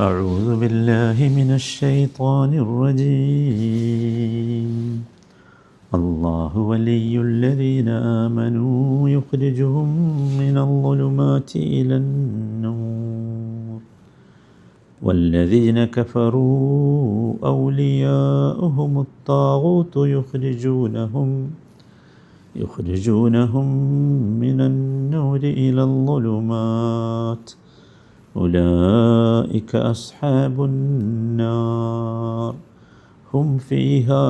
أعوذ بالله من الشيطان الرجيم. الله ولي الذين آمنوا يخرجهم من الظلمات إلى النور. والذين كفروا أولياؤهم الطاغوت يخرجونهم يخرجونهم من النور إلى الظلمات. أولئك أصحاب النار هم فيها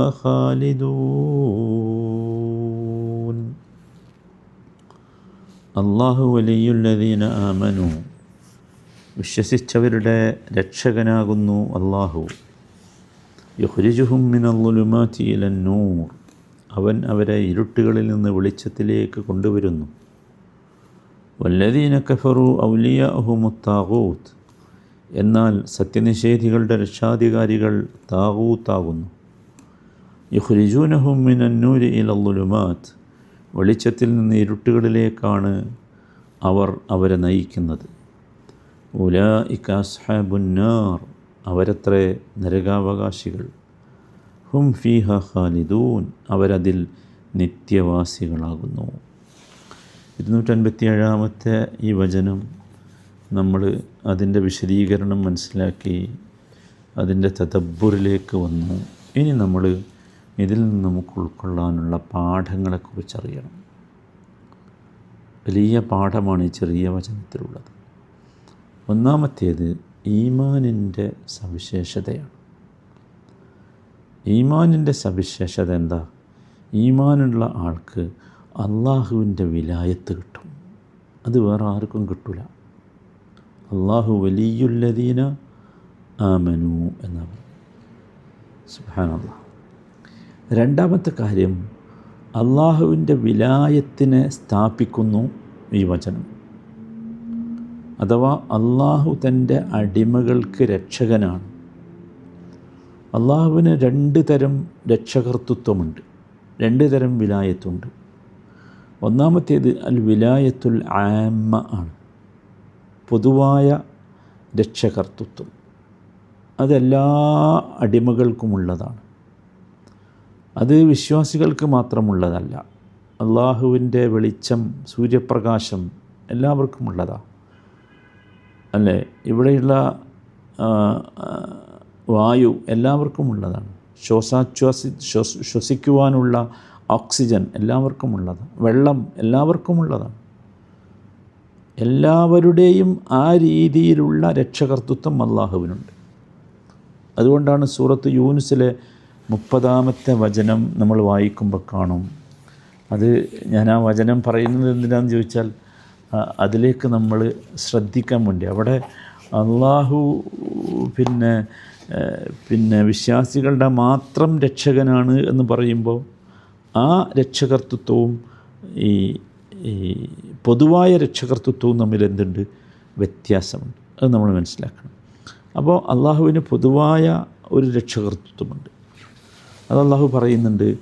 خالدون അള്ളാഹു വലിയുല്ലദീന ആമനു വിശ്വസിച്ചവരുടെ രക്ഷകനാകുന്നു അള്ളാഹു യുഹ്രിജുഹും മിനല്ലുലുമാറ്റി ഇലന്നൂർ അവൻ അവരെ ഇരുട്ടുകളിൽ നിന്ന് വെളിച്ചത്തിലേക്ക് കൊണ്ടുവരുന്നു വല്ലദീന കഫറു ഔലിയ അഹുമുത്താകൂത്ത് എന്നാൽ സത്യനിഷേധികളുടെ രക്ഷാധികാരികൾ താകൂത്താകുന്നു യുഹ്രിജൂനഹും മിനന്നൂരി ഇലല്ലുലുമാത്ത് വെളിച്ചത്തിൽ നിന്ന് ഇരുട്ടുകളിലേക്കാണ് അവർ അവരെ നയിക്കുന്നത്. ഉല ഇക്കാസ്ഹാബുന്നാർ അവരത്രേ നരകാവകാശികൾ. ഹും ഫീഹ ഖാലിദൂൻ. അവരതിൽ നിത്യവാസികളാകുന്നു. ഇരുന്നൂറ്റൻപത്തി ഏഴാമത്തെ ഈ വചനം നമ്മൾ അതിന്റെ വിശദീകരണം മനസ്സിലാക്കി അതിന്റെ തദബ്ബുറിലേക്ക് വന്നു. ഇനി നമ്മൾ ഇതിൽ നിന്ന് നമുക്ക് ഉൾക്കൊള്ളാനുള്ള പാഠങ്ങളെക്കുറിച്ച് അറിയണം. വലിയ പാഠമാണ് ഈ ചെറിയ വചനത്തിലുള്ളത്. ഒന്നാമത്തേത് ഈമാനിന്റെ സവിശേഷതയാണ്. ഈമാനിന്റെ സവിശേഷത എന്താ? ഈമാനുള്ള ആൾക്ക് അള്ളാഹുവിന്റെ വിലായത്ത് കിട്ടും. അത് വേറെ ആർക്കും കിട്ടില്ല അള്ളാഹു വലിയുല്ലദീന ആമനു എന്നാണ് സുഹാനല്ല രണ്ടാമത്തെ കാര്യം അള്ളാഹുവിന്റെ വിലായത്തിനെ സ്ഥാപിക്കുന്നു ഈ വചനം. അഥവാ അള്ളാഹു തന്റെ അടിമകൾക്ക് രക്ഷകനാണ്. അള്ളാഹുവിന് രണ്ട് തരം രക്ഷകർത്തൃത്വമുണ്ട്. രണ്ട് തരം വിലായത്തുണ്ട്. ഒന്നാമത്തേത് അൽ വിലായത്തുൽ ആമ ആണ്. പൊതുവായ രക്ഷകർത്തൃത്വം അതെല്ലാ അടിമകൾക്കുമുള്ളതാണ്. അത് വിശ്വാസികൾക്ക് മാത്രമുള്ളതല്ല അള്ളാഹുവിന്റെ വെളിച്ചം സൂര്യപ്രകാശം എല്ലാവർക്കും എല്ലാവർക്കുമുള്ളതാണ് അല്ലേ? ഇവിടെയുള്ള വായു എല്ലാവർക്കും ഉള്ളതാണ്. ശ്വാസാശ്വാസി ശ്വസ് ശ്വസിക്കുവാനുള്ള ഓക്സിജൻ എല്ലാവർക്കും ഉള്ളതാണ് വെള്ളം എല്ലാവർക്കും ഉള്ളതാണ് എല്ലാവരുടെയും ആ രീതിയിലുള്ള രക്ഷകർത്തൃത്വം അള്ളാഹുവിനുണ്ട് അതുകൊണ്ടാണ് സൂറത്ത് യൂനുസിലെ മുപ്പതാമത്തെ വചനം നമ്മൾ വായിക്കുമ്പോൾ കാണും. അത് ഞാൻ ആ വചനം പറയുന്നത് എന്തിനാണെന്ന് ചോദിച്ചാൽ അതിലേക്ക് നമ്മൾ ശ്രദ്ധിക്കാൻ വേണ്ടി. അവിടെ അള്ളാഹു പിന്നെ പിന്നെ വിശ്വാസികളുടെ മാത്രം രക്ഷകനാണ് എന്ന് പറയുമ്പോൾ ആ രക്ഷകർത്തൃത്വവും ഈ ഈ പൊതുവായ രക്ഷകർത്തൃത്വവും തമ്മിൽ എന്തുണ്ട്? വ്യത്യാസമുണ്ട്. അത് നമ്മൾ മനസ്സിലാക്കണം. അപ്പോൾ അള്ളാഹുവിന് പൊതുവായ ഒരു രക്ഷകർത്തൃത്വമുണ്ട്. അത് അള്ളാഹു പറയുന്നുണ്ട്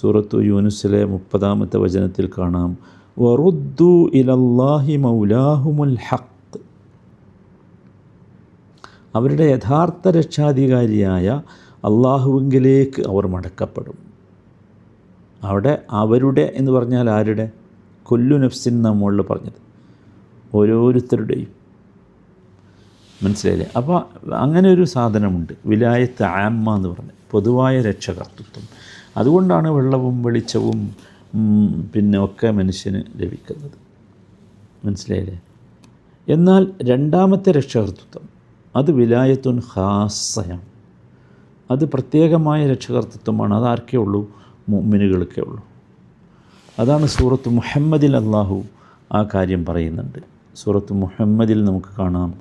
സൂറത്തു യൂനുസിലെ മുപ്പതാമത്തെ വചനത്തിൽ കാണാം വറുദ്ദു ഇലല്ലാഹി മൗലാഹുമുൽ ഹക്ക് അവരുടെ യഥാർത്ഥ രക്ഷാധികാരിയായ അള്ളാഹുവിങ്കിലേക്ക് അവർ മടക്കപ്പെടും. അവിടെ അവരുടെ എന്ന് പറഞ്ഞാൽ ആരുടെ? കൊല്ലു നഫ്സിൻ നമ്മളിൽ പറഞ്ഞത്. ഓരോരുത്തരുടെയും. മനസ്സിലായില്ലേ? അപ്പോൾ അങ്ങനെ ഒരു സാധനമുണ്ട്. വിലായത്ത് ആമ്മ എന്ന് പറഞ്ഞ്. പൊതുവായ രക്ഷകർത്തൃത്വം. അതുകൊണ്ടാണ് വെള്ളവും വെളിച്ചവും പിന്നെ ഒക്കെ മനുഷ്യന് ലഭിക്കുന്നത്. മനസ്സിലായില്ലേ? എന്നാൽ രണ്ടാമത്തെ രക്ഷകർത്തൃത്വം അത് വിലായത്തുൻ ഹാസയാണ് അത് പ്രത്യേകമായ രക്ഷകർത്തൃത്വമാണ്. അത് ആർക്കേ ഉള്ളൂ? മുമ്മിനുകൾക്കേ ഉള്ളൂ. അതാണ് സൂറത്ത് മുഹമ്മദിൽ അള്ളാഹു ആ കാര്യം പറയുന്നുണ്ട്. സൂറത്ത് മുഹമ്മദിൽ നമുക്ക് കാണാം.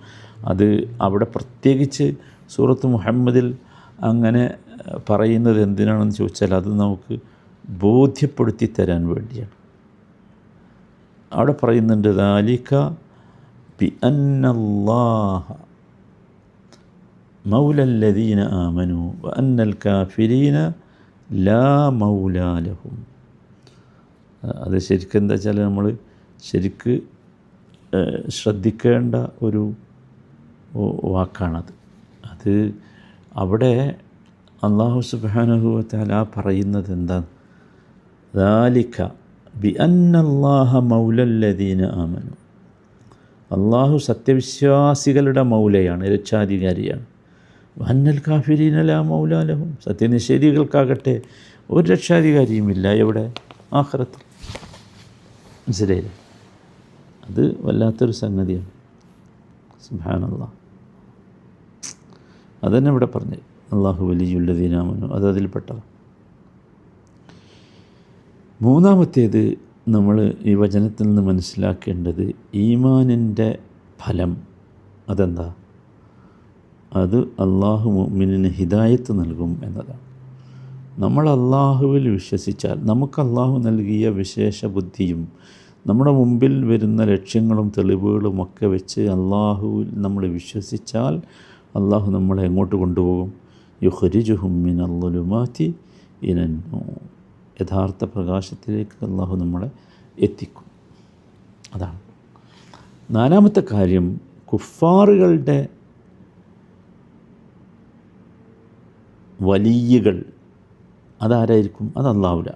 അത് അവിടെ പ്രത്യേകിച്ച് സൂറത്ത് മുഹമ്മദിൽ അങ്ങനെ പറയുന്നത് എന്തിനാണെന്ന് ചോദിച്ചാൽ അത് നമുക്ക് ബോധ്യപ്പെടുത്തി തരാൻ വേണ്ടിയാണ്. അവിടെ പറയുന്നുണ്ട് ദാലിക ബി അന്നല്ലാഹ മൗലല്ലദീന ആമനു വ അന്നൽ കാഫിരീന ലാ മൗലാലഹും അത് ശരിക്കും എന്താ വെച്ചാൽ നമ്മൾ ശരിക്ക് ശ്രദ്ധിക്കേണ്ട ഒരു വാക്കാണത്. അത് അവിടെ അള്ളാഹു സുബാനഹുവത്താല പറയുന്നത് എന്താ? ദാലിക്ക ബി അന്നല്ലാഹ മൗലല്ലദീന ആമനു. അള്ളാഹു സത്യവിശ്വാസികളുടെ മൗലയാണ് രക്ഷാധികാരിയാണ്. വന്നൽ കാഫിരീനല മൗലാലഹും സത്യനിഷേധികൾക്കാകട്ടെ ഒരു രക്ഷാധികാരിയുമില്ല എവിടെ? ആഹ്റത്തിൽ മനസ്സിലായില്ല? അത് വല്ലാത്തൊരു സംഗതിയാണ്. സുബാനല്ല അതന്നെ ഇവിടെ പറഞ്ഞു അള്ളാഹു വലിയുള്ളദീനാമനു അത് അതിൽപ്പെട്ടതാണ് മൂന്നാമത്തേത് നമ്മൾ ഈ വചനത്തിൽ നിന്ന് മനസ്സിലാക്കേണ്ടത് ഈമാനിന്റെ ഫലം അതെന്താ? അത് അള്ളാഹു മുഅ്മിനിന് ഹിദായത്ത് നൽകും എന്നതാണ്. നമ്മൾ അള്ളാഹുവിൽ വിശ്വസിച്ചാൽ നമുക്ക് അള്ളാഹു നൽകിയ വിശേഷ ബുദ്ധിയും നമ്മുടെ മുമ്പിൽ വരുന്ന ലക്ഷ്യങ്ങളും തെളിവുകളും ഒക്കെ വെച്ച് അള്ളാഹുവിൽ നമ്മൾ വിശ്വസിച്ചാൽ അള്ളാഹു നമ്മളെ എങ്ങോട്ട് കൊണ്ടുപോകും? യുഹരിജുഹുമിൻ അള്ളുലുമാറ്റി ഇനന്നു യഥാർത്ഥ പ്രകാശത്തിലേക്ക് അള്ളാഹു നമ്മളെ എത്തിക്കും. അതാണ്. നാലാമത്തെ കാര്യം കുഫാറുകളുടെ വലിയകൾ. അതാരായിരിക്കും? അത് അള്ളാഹുല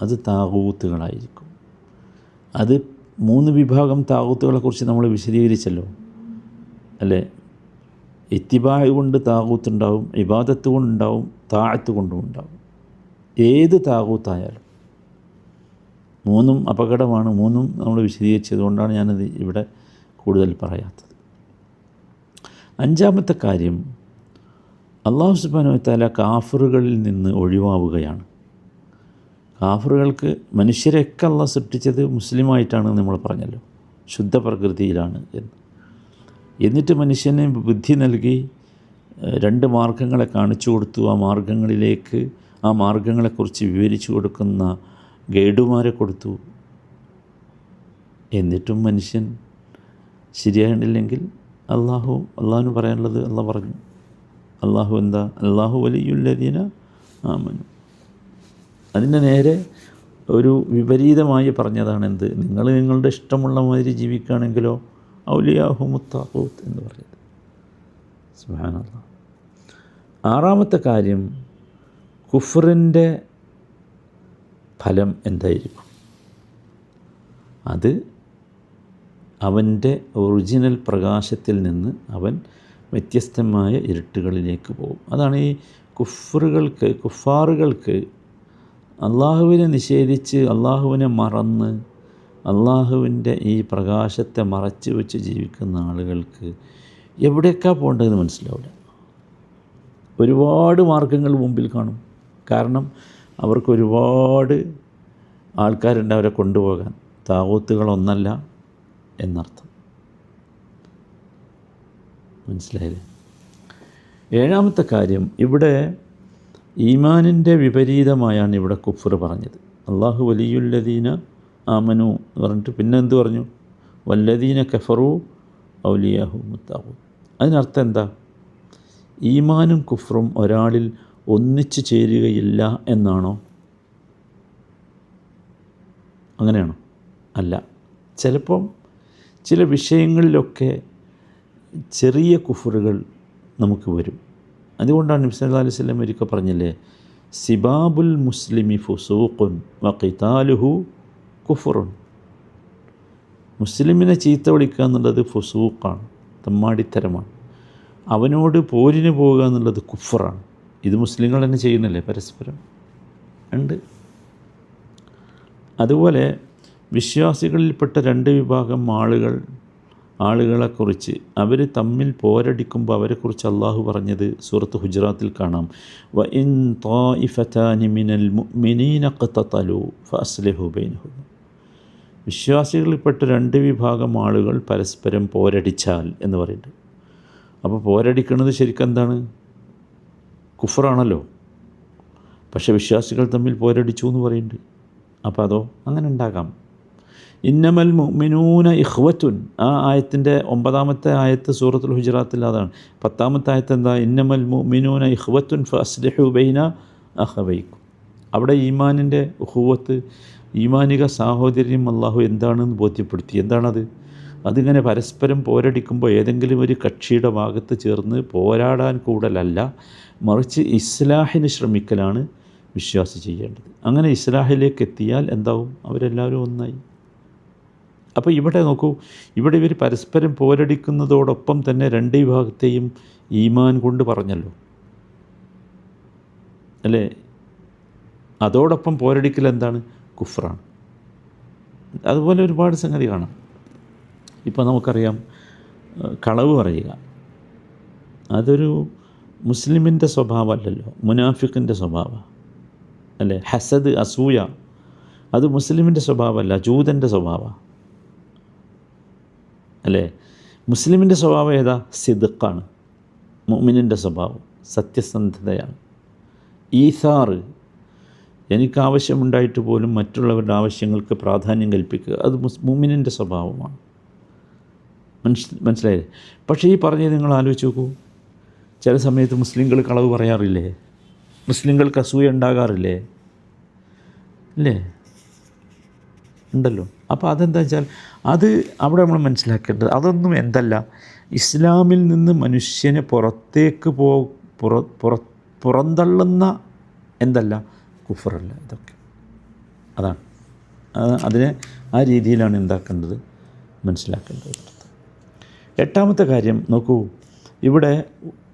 അത് താകൂത്തുകളായിരിക്കും അത് മൂന്ന് വിഭാഗം താകൂത്തുകളെക്കുറിച്ച് നമ്മൾ വിശദീകരിച്ചല്ലോ. അല്ലേ? ഇത്തിബായ കൊണ്ട് താകൂത്തുണ്ടാവും ഇബാദത്ത് കൊണ്ടുണ്ടാവും താഴത്ത് കൊണ്ടും ഉണ്ടാവും. ഏത് താകൂത്തായാലും മൂന്നും അപകടമാണ്. മൂന്നും നമ്മൾ വിശദീകരിച്ചതുകൊണ്ടാണ് ഞാനത് ഇവിടെ കൂടുതൽ പറയാത്തത്. അഞ്ചാമത്തെ കാര്യം അള്ളാഹു സുബാനു വത്താല കാഫറുകളിൽ നിന്ന് ഒഴിവാവുകയാണ്. കാഫറുകൾക്ക് മനുഷ്യരെയൊക്കെ അള്ളാഹ് സൃഷ്ടിച്ചത് മുസ്ലിമായിട്ടാണ് നമ്മൾ പറഞ്ഞല്ലോ. ശുദ്ധ പ്രകൃതിയിലാണ് എന്ന്. എന്നിട്ട് മനുഷ്യന് ബുദ്ധി നൽകി രണ്ട് മാർഗങ്ങളെ കാണിച്ചു കൊടുത്തു. ആ മാർഗങ്ങളിലേക്ക് ആ മാർഗങ്ങളെക്കുറിച്ച് വിവരിച്ചു കൊടുക്കുന്ന ഗൈഡുമാരെ കൊടുത്തു. എന്നിട്ടും മനുഷ്യൻ ശരിയായിട്ടില്ലെങ്കിൽ അള്ളാഹു അള്ളാഹുവിന് പറയാനുള്ളത് അള്ളാഹ് പറഞ്ഞു. അള്ളാഹു എന്താ? അള്ളാഹു വലിയുല്ലദീന ആമനു. അതിന്റെ നേരെ ഒരു വിപരീതമായി പറഞ്ഞതാണ് എന്ത്? നിങ്ങൾ നിങ്ങളുടെ ഇഷ്ടമുള്ള മാതിരി ജീവിക്കുകയാണെങ്കിലോ ഔലിയാഹു മുത്താഹൂത്ത് എന്ന് പറയുന്നത്. സുഹാനല്ല ആറാമത്തെ കാര്യം കുഫറിന്റെ ഫലം എന്തായിരിക്കും? അത് അവന്റെ ഒറിജിനൽ പ്രകാശത്തിൽ നിന്ന് അവൻ വ്യത്യസ്തമായ ഇരുട്ടുകളിലേക്ക് പോകും. അതാണ് ഈ കുഫറുകൾക്ക് കുഫാറുകൾക്ക് അള്ളാഹുവിനെ നിഷേധിച്ച് അള്ളാഹുവിനെ മറന്ന് അള്ളാഹുവിന്റെ ഈ പ്രകാശത്തെ മറച്ചു വെച്ച് ജീവിക്കുന്ന ആളുകൾക്ക് എവിടെയൊക്കെയാണ് പോകേണ്ടതെന്ന് മനസ്സിലാവില്ല. ഒരുപാട് മാർഗങ്ങൾ മുമ്പിൽ കാണും. കാരണം അവർക്ക് ഒരുപാട് ആൾക്കാരുണ്ട് അവരെ കൊണ്ടുപോകാൻ. താവൂത്തുകളൊന്നല്ല എന്നർത്ഥം. മനസ്സിലായില്ലേ? ഏഴാമത്തെ കാര്യം ഇവിടെ ഈമാനിന്റെ വിപരീതമായാണ് ഇവിടെ കുഫർ പറഞ്ഞത്. അള്ളാഹു വലിയുല്ലദീന ആമനു എന്ന് പറഞ്ഞിട്ട് പിന്നെ എന്ത് പറഞ്ഞു? വല്ലദീന കഫറു ഔലിയാഹു മുത്താഹു അതിനർത്ഥം എന്താ? ഈമാനും കുഫറും ഒരാളിൽ ഒന്നിച്ചു ചേരുകയില്ല എന്നാണോ? അങ്ങനെയാണോ? അല്ല. ചിലപ്പം ചില വിഷയങ്ങളിലൊക്കെ ചെറിയ കുഫറുകൾ നമുക്ക് വരും. അതുകൊണ്ടാണ് നബി സല്ലാ അലൈഹി സ്വലം ഒരിക്കൽ പറഞ്ഞില്ലേ സിബാബുൽ മുസ്ലിമി ഫുസൂഖുൻ വഖിതാലുഹു കുഫറുൻ. മുസ്ലിമിനെ ചീത്ത വിളിക്കുക എന്നുള്ളത് ഫുസൂഖാണ് തമ്മാടിത്തരമാണ്. അവനോട് പോരിന് പോവുക എന്നുള്ളത് കുഫറാണ്. ഇത് മുസ്ലിങ്ങൾ തന്നെ ചെയ്യുന്നില്ലേ പരസ്പരം? ഉണ്ട്. അതുപോലെ വിശ്വാസികളിൽപ്പെട്ട രണ്ട് വിഭാഗം ആളുകൾ ആളുകളെക്കുറിച്ച്. അവർ തമ്മിൽ പോരടിക്കുമ്പോൾ അവരെക്കുറിച്ച് അള്ളാഹു പറഞ്ഞത് സൂറത്ത് ഹുജറാത്തിൽ കാണാം. വ ഇൻ താഇഫതാനി മിനൽ മുഅ്മിനീന ഖതതലു ഫഅസ്ലിഹു ബൈനഹും. വിശ്വാസികളിൽപ്പെട്ട രണ്ട് വിഭാഗം ആളുകൾ പരസ്പരം പോരടിച്ചാൽ എന്ന് പറയുന്നുണ്ട്. അപ്പോൾ പോരടിക്കുന്നത് ശരിക്കും എന്താണ്? കുഫറാണല്ലോ. പക്ഷേ വിശ്വാസികൾ തമ്മിൽ പോരടിച്ചു എന്ന് പറയുന്നുണ്ട്. അപ്പോൾ അതോ അങ്ങനെ ഉണ്ടാകാം. ഇന്നമൽ മുഅ്മിനൂന ഇഖ്വത്തുൻ. ആ ആയത്തിന്റെ ഒമ്പതാമത്തെ ആയത്ത് സൂറത്തുൽ ഹുജറാത്തിൽ അതാണ്. പത്താമത്തെ ആയത്ത് എന്താ? ഇന്നമൽ മുഅ്മിനൂന ഇഖ്വത്തുൻ ഫസ്ലിഹു ബൈന അഹവൈക്കും അവിടെ ഈമാനിന്റെ ഉഹുവത്ത് ഈമാനിക സാഹോദര്യം അള്ളാഹു എന്താണെന്ന് ബോധ്യപ്പെടുത്തി. എന്താണത്? അതിങ്ങനെ പരസ്പരം പോരടിക്കുമ്പോൾ ഏതെങ്കിലും ഒരു കക്ഷിയുടെ ഭാഗത്ത് ചേർന്ന് പോരാടാൻ കൂടലല്ല മറിച്ച് ഇസ്ലാഹിന് ശ്രമിക്കലാണ് വിശ്വാസി ചെയ്യേണ്ടത്. അങ്ങനെ ഇസ്ലാഹിലേക്ക് എത്തിയാൽ എന്താവും? അവരെല്ലാവരും ഒന്നായി. അപ്പോൾ ഇവിടെ നോക്കൂ ഇവിടെ ഇവർ പരസ്പരം പോരടിക്കുന്നതോടൊപ്പം തന്നെ രണ്ട് വിഭാഗത്തെയും ഈമാൻ കൊണ്ട് പറഞ്ഞല്ലോ. അല്ലേ? അതോടൊപ്പം പോരടിക്കൽ എന്താണ്? കുഫ്രാണ്. അതുപോലെ ഒരുപാട് സംഗതി കാണാം. ഇപ്പോൾ നമുക്കറിയാം കളവ് പറയുക. അതൊരു മുസ്ലിമിന്റെ സ്വഭാവമല്ലല്ലോ മുനാഫിക്കിന്റെ സ്വഭാവം. അല്ലേ? ഹസദ് അസൂയ അത് മുസ്ലിമിന്റെ സ്വഭാവമല്ല ജൂതന്റെ സ്വഭാവമാണ് അല്ലേ? മുസ്ലിമിന്റെ സ്വഭാവം ഏതാ? സിദുക്കാണ് മുഅ്മിനിന്റെ സ്വഭാവം സത്യസന്ധതയാണ്. ഈസാറ് എനിക്ക് ആവശ്യമുണ്ടായിട്ട് പോലും മറ്റുള്ളവരുടെ ആവശ്യങ്ങൾക്ക് പ്രാധാന്യം കൽപ്പിക്കുക അത് മുസ് മുഅ്മിനിന്റെ സ്വഭാവമാണ്. മനസ് മനസ്സിലായില്ലേ? പക്ഷേ ഈ പറഞ്ഞത് നിങ്ങൾ ആലോചിച്ച് നോക്കൂ. ചില സമയത്ത് മുസ്ലിങ്ങൾ കളവ് പറയാറില്ലേ? മുസ്ലിങ്ങൾക്ക് അസൂയ ഉണ്ടാകാറില്ലേ? ഇല്ലേ? ഉണ്ടല്ലോ. അപ്പോൾ അതെന്താ വെച്ചാൽ അത് അവിടെ നമ്മൾ മനസ്സിലാക്കേണ്ടത് അതൊന്നും എന്തല്ല. ഇസ്ലാമിൽ നിന്ന് മനുഷ്യനെ പുറത്തേക്ക് പോ പുറ പുറ പുറന്തള്ളുന്ന എന്തല്ല? കുഫറല്ല ഇതൊക്കെ. അതാണ്. അതിനെ ആ രീതിയിലാണ് എന്താക്കേണ്ടത്? മനസ്സിലാക്കേണ്ടത്. എട്ടാമത്തെ കാര്യം നോക്കൂ. ഇവിടെ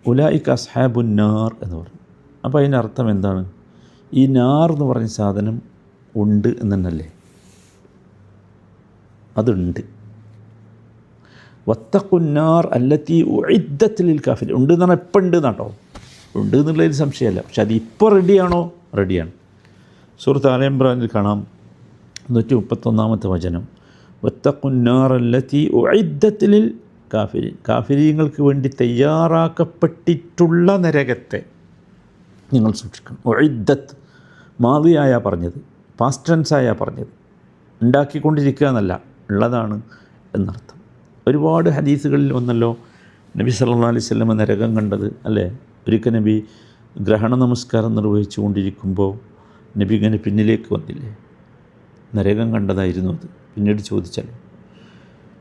ഉലായിക്ക് കസാബു നാർ എന്ന് പറഞ്ഞു. അപ്പോൾ അതിന്റെ അർത്ഥം എന്താണ്? ഈ നാർ എന്ന് പറഞ്ഞ സാധനം ഉണ്ട് എന്നല്ലേ അതുണ്ട്. വത്തക്കുന്നാർ അല്ലത്തി ഉഴിദ്ദത്തിലിൽ കാഫിൽ ഉണ്ട് എന്ന് പറഞ്ഞാൽ എപ്പോൾ ഉണ്ട് എന്നാട്ടോ. ഉണ്ട് എന്നുള്ളതിൽ സംശയമല്ല. പക്ഷെ അത് ഇപ്പോൾ റെഡിയാണോ? റെഡിയാണ്. സുഹൃത്ത് ആലയംബ്രാനിൽ കാണാം. നൂറ്റി മുപ്പത്തൊന്നാമത്തെ വചനം വത്തക്കുന്നാർ അല്ലത്തി ഉഴിദ്ദത്തിലിൽ കാഫിരി കാഫിരിയങ്ങൾക്ക് വേണ്ടി തയ്യാറാക്കപ്പെട്ടിട്ടുള്ള നരകത്തെ നിങ്ങൾ സൂക്ഷിക്കണം. ഒഴിദ്ദത്ത് മാതിയായ പറഞ്ഞത് പാസ്റ്റ് ടെൻസായ പറഞ്ഞത്. ഉണ്ടാക്കിക്കൊണ്ടിരിക്കുക എന്നല്ല. ഉള്ളതാണ് എന്നർത്ഥം. ഒരുപാട് ഹദീസുകളിൽ വന്നല്ലോ നബി സല്ലാ അലൈഹി സ്വലമ നരകം കണ്ടത് അല്ലേ? ഒരിക്കൽ നബി ഗ്രഹണ നമസ്കാരം നിർവഹിച്ചു കൊണ്ടിരിക്കുമ്പോൾ നബി ഇങ്ങനെ പിന്നിലേക്ക് വന്നില്ലേ? നരകം കണ്ടതായിരുന്നു അത്. പിന്നീട് ചോദിച്ചല്ലോ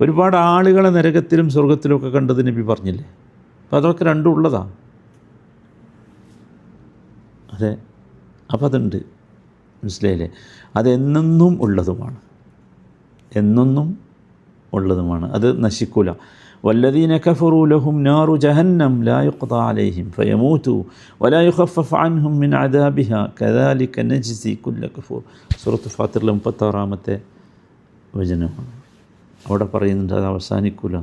ഒരുപാട് ആളുകളെ നരകത്തിലും സ്വർഗത്തിലുമൊക്കെ കണ്ടത് നബി പറഞ്ഞില്ലേ? അപ്പോൾ അതൊക്കെ രണ്ടും ഉള്ളതാണ് അതെ. അപ്പോൾ അതുണ്ട്. മനസ്സിലായില്ലേ? അതെന്നെന്നും ഉള്ളതുമാണ്. എന്നെന്നും ഉള്ളതുമാണ് അത് നശിക്കൂല والذين كفروا لهم نار جهنم لا يقضى عليهم فيموتوا ولا يخفف عنهم من عذابها كذلك نجزي كل كفور സൂറത്ത് ഫാത്തിറിലെ മുപ്പത്താറാമത്തെ വചനമാണ് അവിടെ പറയുന്നുണ്ട് അത് അവസാനിക്കൂല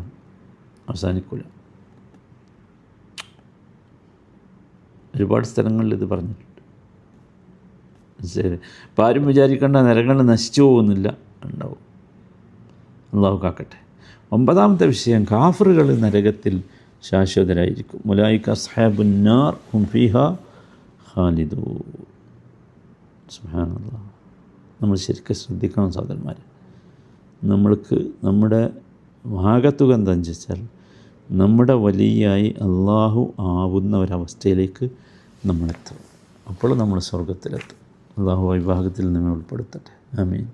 അവസാനിക്കൂല ഒരുപാട് സ്ഥലങ്ങളിൽ ഇത് പറഞ്ഞിട്ടുണ്ട് ശരി അപ്പം ആരും വിചാരിക്കേണ്ട നരകൾ നശിച്ചു പോകുന്നില്ല ഉണ്ടാവും അള്ളാഹു കാക്കട്ടെ. ഒമ്പതാമത്തെ വിഷയം കാഫറുകൾ നരകത്തിൽ ശാശ്വതരായിരിക്കും. മുലായിക്ക അസ്ഹാബുന്നാർ ഹുംഫിഹ ഖാലിദു നമ്മൾ ശരിക്കും ശ്രദ്ധിക്കണം സഹോദരന്മാർ നമ്മൾക്ക് നമ്മുടെ ഭാഗത്തുക എന്താണെന്ന് വെച്ചാൽ നമ്മുടെ വലിയായി അള്ളാഹു ആവുന്ന ഒരവസ്ഥയിലേക്ക് നമ്മളെത്തും. അപ്പോൾ നമ്മൾ സ്വർഗത്തിലെത്തും അള്ളാഹു വിഭാഗത്തിൽ നമ്മെ ഉൾപ്പെടുത്തട്ടെ. ആമീൻ.